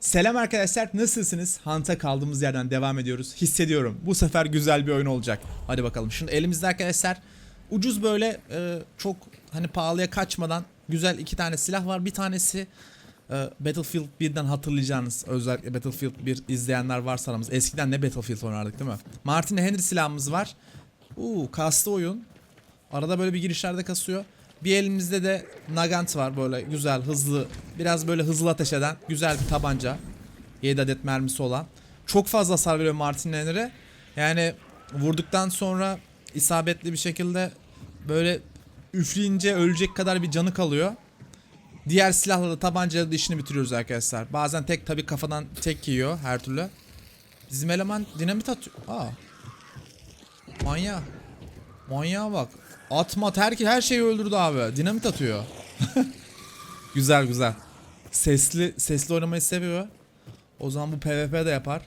Selam arkadaşlar nasılsınız? Hunt'a kaldığımız yerden devam ediyoruz. Hissediyorum. Bu sefer güzel bir oyun olacak. Hadi bakalım. Şimdi elimizde arkadaşlar ucuz böyle e, çok hani pahalıya kaçmadan güzel iki tane silah var. Bir tanesi e, Battlefield 1'den hatırlayacağınız özellikle Battlefield 1 izleyenler varsa aramızda. Eskiden ne Battlefield oynardık değil mi? Martin Henry silahımız var. Uuu kastı oyun. Arada böyle bir girişlerde kasıyor. Bir elimizde de Nagant var böyle güzel hızlı biraz böyle hızlı ateş eden güzel bir tabanca. 7 adet mermisi olan. Çok fazla hasar veriyor Martin Henry. Yani vurduktan sonra isabetli bir şekilde böyle üfleyince ölecek kadar bir canı kalıyor. Diğer silahla da tabancayla da işini bitiriyoruz arkadaşlar. Bazen tek tabi kafadan tek yiyor her türlü. Bizim eleman dinamit atıyor. Aa. Manyak. Manyağa bak. Atma terk her şeyi öldürdü abi. Dinamit atıyor. güzel güzel. Sesli sesli oynamayı seviyor. O zaman bu PvP de yapar.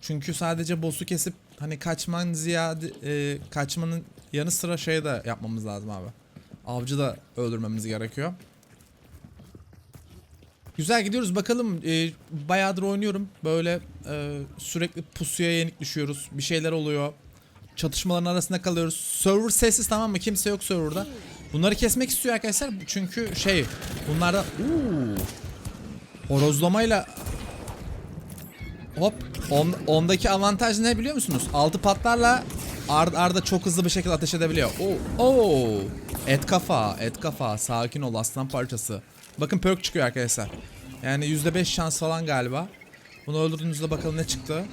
Çünkü sadece boss'u kesip hani kaçman ziyade e, kaçmanın yanı sıra şey de yapmamız lazım abi. Avcı da öldürmemiz gerekiyor. Güzel gidiyoruz bakalım e, bayağıdır oynuyorum böyle e, sürekli pusuya yenik düşüyoruz bir şeyler oluyor çatışmaların arasında kalıyoruz server sessiz tamam mı kimse yok serverda bunları kesmek istiyor arkadaşlar çünkü şey bunlarda uuu horozlamayla hop on, ondaki avantaj ne biliyor musunuz altı patlarla ard arda çok hızlı bir şekilde ateş edebiliyor oo, oo. et kafa et kafa sakin ol aslan parçası Bakın perk çıkıyor arkadaşlar. Yani %5 şans falan galiba. Bunu öldürdüğünüzde bakalım ne çıktı.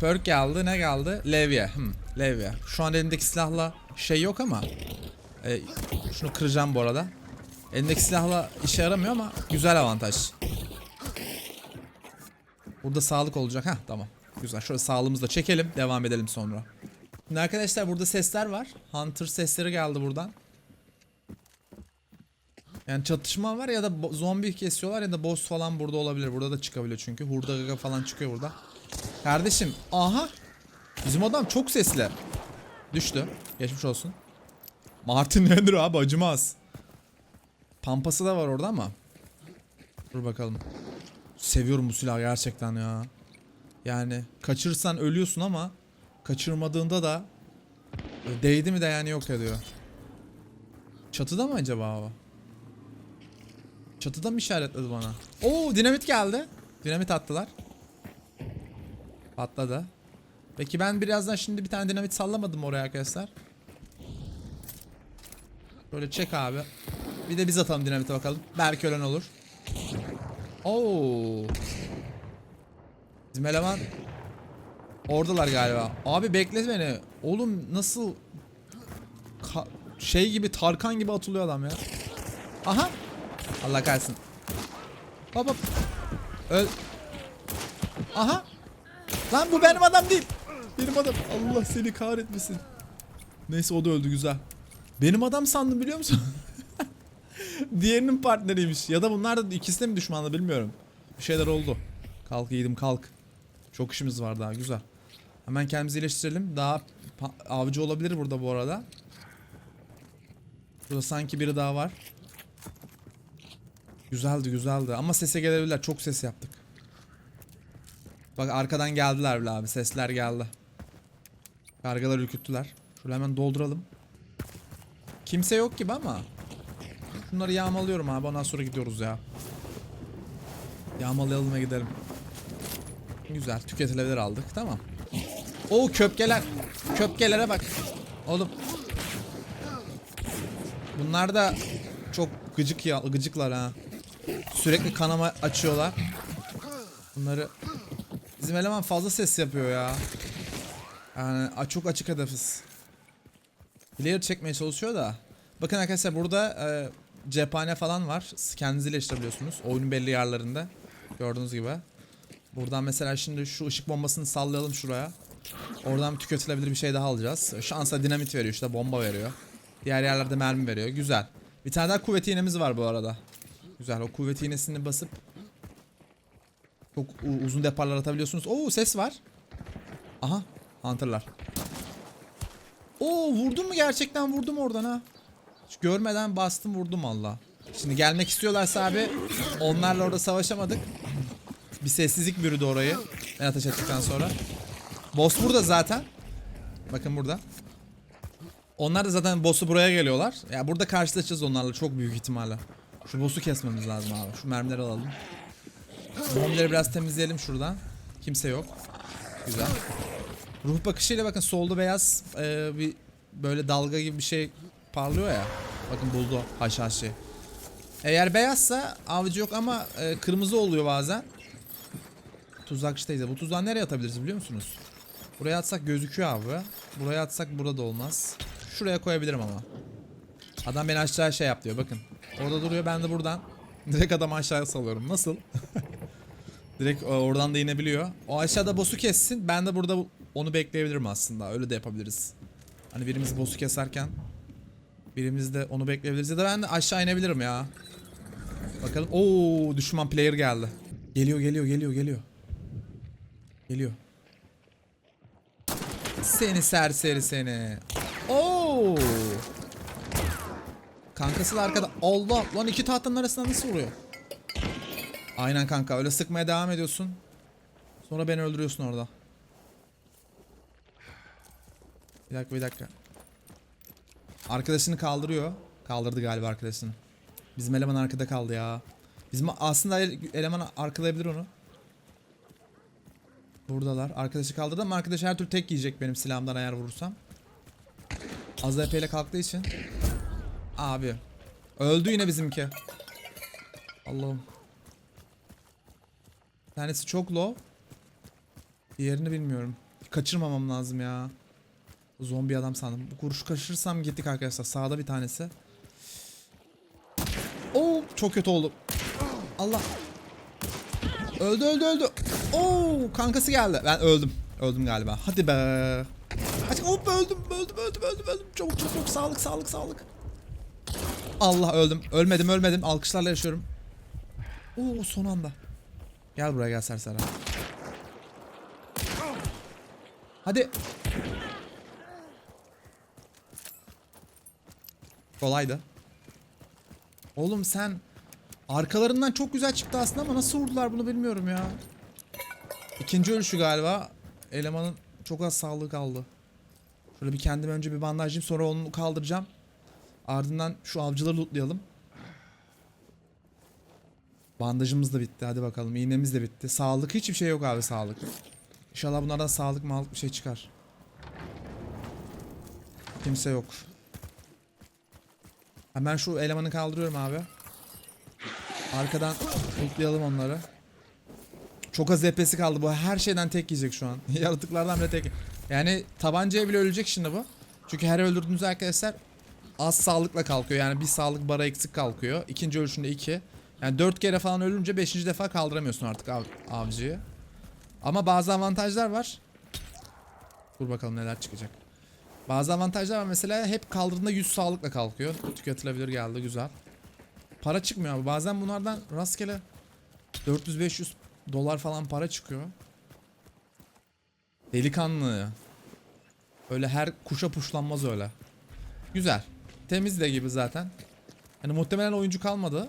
Perk geldi. Ne geldi? Levye. Hmm, levye. Şu an elimdeki silahla şey yok ama. E, şunu kıracağım bu arada. Elimdeki silahla işe yaramıyor ama güzel avantaj. Burada sağlık olacak. Heh tamam. Güzel. Şöyle sağlığımızı da çekelim. Devam edelim sonra. Şimdi arkadaşlar burada sesler var. Hunter sesleri geldi buradan. Yani çatışma var ya da zombi kesiyorlar ya da boss falan burada olabilir. Burada da çıkabiliyor çünkü. Hurda gaga falan çıkıyor burada. Kardeşim aha. Bizim adam çok sesli. Düştü. Geçmiş olsun. Martin nedir abi acımaz. Pampası da var orada ama. Dur bakalım. Seviyorum bu silahı gerçekten ya. Yani kaçırırsan ölüyorsun ama kaçırmadığında da değdi mi de yani yok ediyor. Çatıda mı acaba o? Çatıda mı işaretledi bana? Oo dinamit geldi. Dinamit attılar. Patladı. Peki ben birazdan şimdi bir tane dinamit sallamadım oraya arkadaşlar. Böyle çek abi. Bir de biz atalım dinamite bakalım. Belki ölen olur. Oo. Bizim eleman Oradalar galiba. Abi bekle beni. Oğlum nasıl Ka- şey gibi Tarkan gibi atılıyor adam ya. Aha. Allah kahretsin. Hop hop. Öl. Aha. Lan bu benim adam değil. Benim adam. Allah seni kahretmesin. Neyse o da öldü güzel. Benim adam sandım biliyor musun? Diğerinin partneriymiş. Ya da bunlar da ikisi de mi düşmanlı bilmiyorum. Bir şeyler oldu. Kalk yiğidim kalk. Çok işimiz var daha güzel. Hemen kendimizi iyileştirelim. Daha avcı olabilir burada bu arada. Burada sanki biri daha var. Güzeldi güzeldi ama sese gelebilirler. Çok ses yaptık. Bak arkadan geldiler bile abi. Sesler geldi. Kargalar ürküttüler. Şöyle hemen dolduralım. Kimse yok gibi ama. Şunları yağmalıyorum abi. Ondan sonra gidiyoruz ya. Yağmalayalım ve gidelim. Güzel. Tüketilebilir aldık. Tamam. Oo köpkeler. Köpkelere bak. Oğlum. Bunlar da çok gıcık ya gıcıklar ha. Sürekli kanama açıyorlar. Bunları bizim eleman fazla ses yapıyor ya. Yani çok açık hedefiz. Player çekmeye çalışıyor da. Bakın arkadaşlar burada e, cephane falan var. Siz Kendiniz iyileştirebiliyorsunuz. Oyunun belli yerlerinde. Gördüğünüz gibi. Buradan mesela şimdi şu ışık bombasını sallayalım şuraya. Oradan tüketilebilir bir şey daha alacağız. Şansa dinamit veriyor işte bomba veriyor. Diğer yerlerde mermi veriyor. Güzel. Bir tane daha kuvvet iğnemiz var bu arada. Güzel. O kuvvet iğnesini basıp çok uzun deparlar atabiliyorsunuz. Oo ses var. Aha. Hunter'lar. Oo vurdum mu gerçekten vurdum oradan ha. Hiç görmeden bastım vurdum valla. Şimdi gelmek istiyorlarsa abi onlarla orada savaşamadık. Bir sessizlik bürüdü orayı. Ben ateş ettikten sonra. Boss burada zaten. Bakın burada. Onlar da zaten boss'u buraya geliyorlar. Ya burada karşılaşacağız onlarla çok büyük ihtimalle. Şu boss'u kesmemiz lazım abi. Şu mermileri alalım. Zombileri biraz temizleyelim şuradan. Kimse yok. Güzel. Ruh bakışıyla bakın solda beyaz e, bir böyle dalga gibi bir şey parlıyor ya. Bakın buldu haşhaşı. Eğer beyazsa avcı yok ama e, kırmızı oluyor bazen. Tuzakçı teyze. Bu tuzağı nereye atabiliriz biliyor musunuz? Buraya atsak gözüküyor abi. Buraya atsak burada da olmaz. Şuraya koyabilirim ama. Adam beni aşağı şey yap diyor bakın. Orada duruyor ben de buradan. Direkt adamı aşağıya salıyorum. Nasıl? Direkt e, oradan da inebiliyor. O aşağıda boss'u kessin. Ben de burada onu bekleyebilirim aslında. Öyle de yapabiliriz. Hani birimiz boss'u keserken birimiz de onu bekleyebiliriz. Ya da ben de aşağı inebilirim ya. Bakalım. Oo düşman player geldi. Geliyor geliyor geliyor geliyor. Geliyor. Seni serseri seni. Oo. Kankası da arkada. Allah lan iki tahtanın arasında nasıl vuruyor? Aynen kanka öyle sıkmaya devam ediyorsun. Sonra beni öldürüyorsun orada. Bir dakika bir dakika. Arkadaşını kaldırıyor. Kaldırdı galiba arkadaşını. Bizim eleman arkada kaldı ya. Bizim aslında ele- eleman arkalayabilir onu. Buradalar. Arkadaşı kaldırdı ama arkadaş her türlü tek yiyecek benim silahımdan eğer vurursam. Az EP ile kalktığı için. Abi. Öldü yine bizimki. Allah'ım. Tanesi çok low. Diğerini bilmiyorum. Kaçırmamam lazım ya. Zombi adam sandım. Bu kuruşu kaçırırsam gittik arkadaşlar. Sağda bir tanesi. Oo çok kötü oldu. Allah. Öldü öldü öldü. Oo kankası geldi. Ben öldüm. Öldüm galiba. Hadi be. Hadi hop öldüm öldüm öldüm öldüm öldüm. Çabuk çabuk çabuk. sağlık sağlık sağlık. Allah öldüm. Ölmedim ölmedim. Alkışlarla yaşıyorum. Oo son anda. Gel buraya gel serseri. Hadi. Kolaydı. Oğlum sen arkalarından çok güzel çıktı aslında ama nasıl vurdular bunu bilmiyorum ya. İkinci ölüşü galiba. Elemanın çok az sağlığı kaldı. Şöyle bir kendime önce bir bandajlayayım sonra onu kaldıracağım. Ardından şu avcıları lootlayalım. Bandajımız da bitti hadi bakalım. İğnemiz de bitti. Sağlık hiçbir şey yok abi sağlık. İnşallah bunlardan sağlık mağlık bir şey çıkar. Kimse yok. Hemen şu elemanı kaldırıyorum abi. Arkadan lootlayalım onları. Çok az EP'si kaldı bu. Her şeyden tek yiyecek şu an. Yaratıklardan bile tek. Yani tabancaya bile ölecek şimdi bu. Çünkü her öldürdüğünüz arkadaşlar az sağlıkla kalkıyor. Yani bir sağlık bara eksik kalkıyor. İkinci ölüşünde iki. Yani dört kere falan ölünce beşinci defa kaldıramıyorsun artık av, avcıyı. Ama bazı avantajlar var. Dur bakalım neler çıkacak. Bazı avantajlar var mesela hep kaldırdığında 100 sağlıkla kalkıyor. Tüketilebilir geldi güzel. Para çıkmıyor abi. Bazen bunlardan rastgele 400-500 dolar falan para çıkıyor. Delikanlı. Öyle her kuşa puşlanmaz öyle. Güzel. Temiz de gibi zaten. Hani muhtemelen oyuncu kalmadı.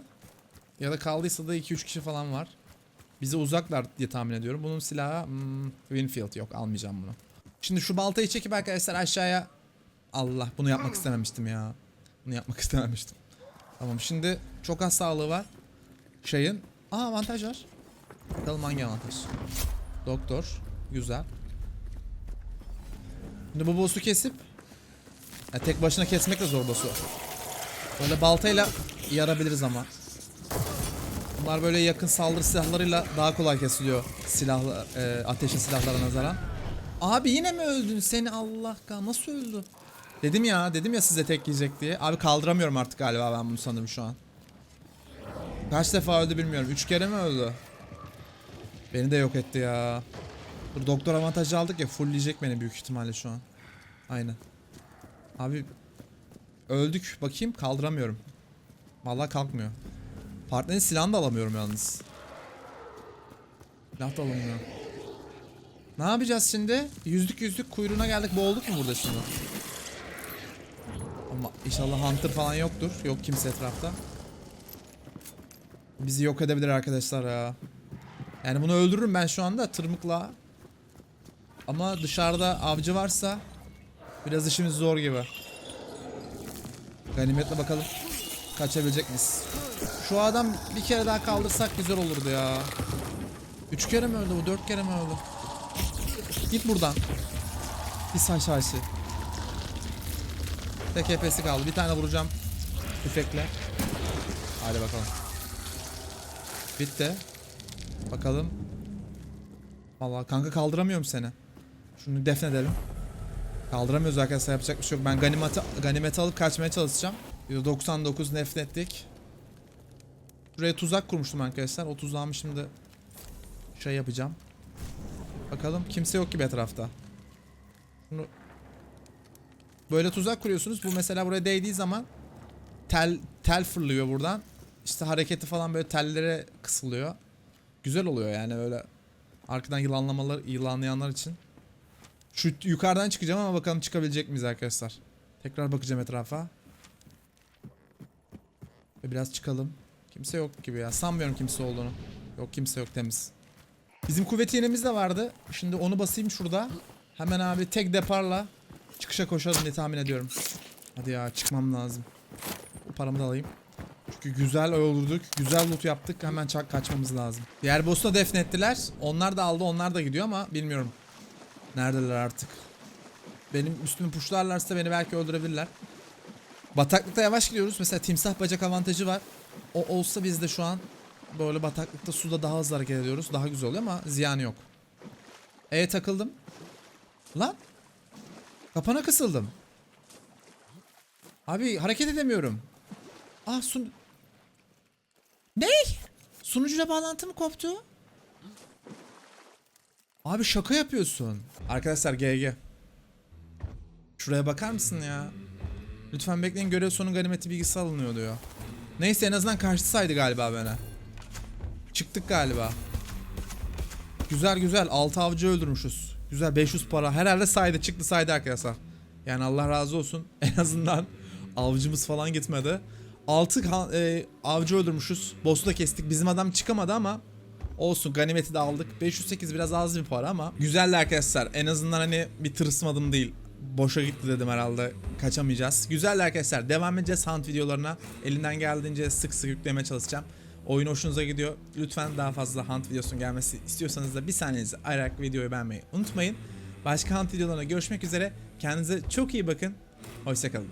Ya da kaldıysa da 2-3 kişi falan var. Bize uzaklar diye tahmin ediyorum. Bunun silahı hmm, Winfield yok almayacağım bunu. Şimdi şu baltayı çekip arkadaşlar aşağıya Allah bunu yapmak istememiştim ya. Bunu yapmak istememiştim. Tamam şimdi çok az sağlığı var. Şeyin. Aa avantaj var. Bakalım hangi avantaj. Doktor. Güzel. Şimdi bu boss'u kesip ya tek başına kesmek de zor boss'u. Böyle baltayla yarabiliriz ama. Bunlar böyle yakın saldırı silahlarıyla daha kolay kesiliyor. Silahlı e, ateşli silahlara nazaran. Abi yine mi öldün seni Allah kah nasıl öldü? Dedim ya dedim ya size tek yiyecek diye. Abi kaldıramıyorum artık galiba ben bunu sanırım şu an. Kaç defa öldü bilmiyorum. Üç kere mi öldü? Beni de yok etti ya. Dur doktor avantajı aldık ya fullleyecek beni büyük ihtimalle şu an. Aynen. Abi öldük. Bakayım kaldıramıyorum. Vallahi kalkmıyor. Partnerin silahını da alamıyorum yalnız. Silah da alamıyorum. Ne yapacağız şimdi? Yüzlük yüzlük kuyruğuna geldik. Boğulduk mu burada şimdi? Ama inşallah Hunter falan yoktur. Yok kimse etrafta. Bizi yok edebilir arkadaşlar ya. Yani bunu öldürürüm ben şu anda tırmıkla. Ama dışarıda avcı varsa biraz işimiz zor gibi. Ganimetle bakalım. Kaçabilecek miyiz? Şu adam bir kere daha kaldırsak güzel olurdu ya. Üç kere mi öldü bu? Dört kere mi öldü? Git buradan. Pis aşağısı. Tek HP'si kaldı. Bir tane vuracağım. Tüfekle. Hadi bakalım. Bitti. Bakalım. Vallahi kanka kaldıramıyorum seni. Şunu defnedelim. Kaldıramıyoruz arkadaşlar yapacak bir şey yok. Ben ganimeti, ganimeti alıp kaçmaya çalışacağım. %99 nefrettik. Buraya tuzak kurmuştum arkadaşlar. O tuzağımı şimdi şey yapacağım. Bakalım kimse yok gibi etrafta. Bunu böyle tuzak kuruyorsunuz. Bu mesela buraya değdiği zaman tel tel fırlıyor buradan. İşte hareketi falan böyle tellere kısılıyor. Güzel oluyor yani böyle arkadan yılanlamalar yılanlayanlar için. Şu yukarıdan çıkacağım ama bakalım çıkabilecek miyiz arkadaşlar. Tekrar bakacağım etrafa. Ve biraz çıkalım. Kimse yok gibi ya. Sanmıyorum kimse olduğunu. Yok kimse yok temiz. Bizim kuvvet iğnemiz de vardı. Şimdi onu basayım şurada. Hemen abi tek deparla çıkışa koşalım diye tahmin ediyorum. Hadi ya çıkmam lazım. Paramı da alayım. Çünkü güzel öldürdük. Güzel loot yaptık. Hemen çak kaçmamız lazım. Diğer boss'u da defnettiler. Onlar da aldı. Onlar da gidiyor ama bilmiyorum. Neredeler artık. Benim üstümü puşlarlarsa beni belki öldürebilirler. Bataklıkta yavaş gidiyoruz. Mesela timsah bacak avantajı var. O olsa biz de şu an böyle bataklıkta suda daha hızlı hareket ediyoruz. Daha güzel oluyor ama ziyanı yok. E takıldım. Lan. Kapana kısıldım. Abi hareket edemiyorum. Ah sun... Ne? Sunucuyla bağlantı mı koptu? Abi şaka yapıyorsun. Arkadaşlar GG. Şuraya bakar mısın ya? Lütfen bekleyin görev sonu ganimeti bilgisi alınıyor diyor. Neyse en azından karşısaydı galiba bana. Çıktık galiba. Güzel güzel 6 avcı öldürmüşüz. Güzel 500 para. Herhalde saydı çıktı saydı arkadaşlar. Yani Allah razı olsun. En azından avcımız falan gitmedi. 6 e, avcı öldürmüşüz. Boss'u da kestik. Bizim adam çıkamadı ama olsun ganimeti de aldık. 508 biraz az bir para ama güzeldi arkadaşlar. En azından hani bir tırsmadım değil. Boşa gitti dedim herhalde. Kaçamayacağız. Güzeldi arkadaşlar. Devam edeceğiz hunt videolarına. Elinden geldiğince sık sık yüklemeye çalışacağım. Oyun hoşunuza gidiyor. Lütfen daha fazla hunt videosunun gelmesi istiyorsanız da bir saniyenizi ayırarak videoyu beğenmeyi unutmayın. Başka hunt videolarına görüşmek üzere. Kendinize çok iyi bakın. Hoşçakalın.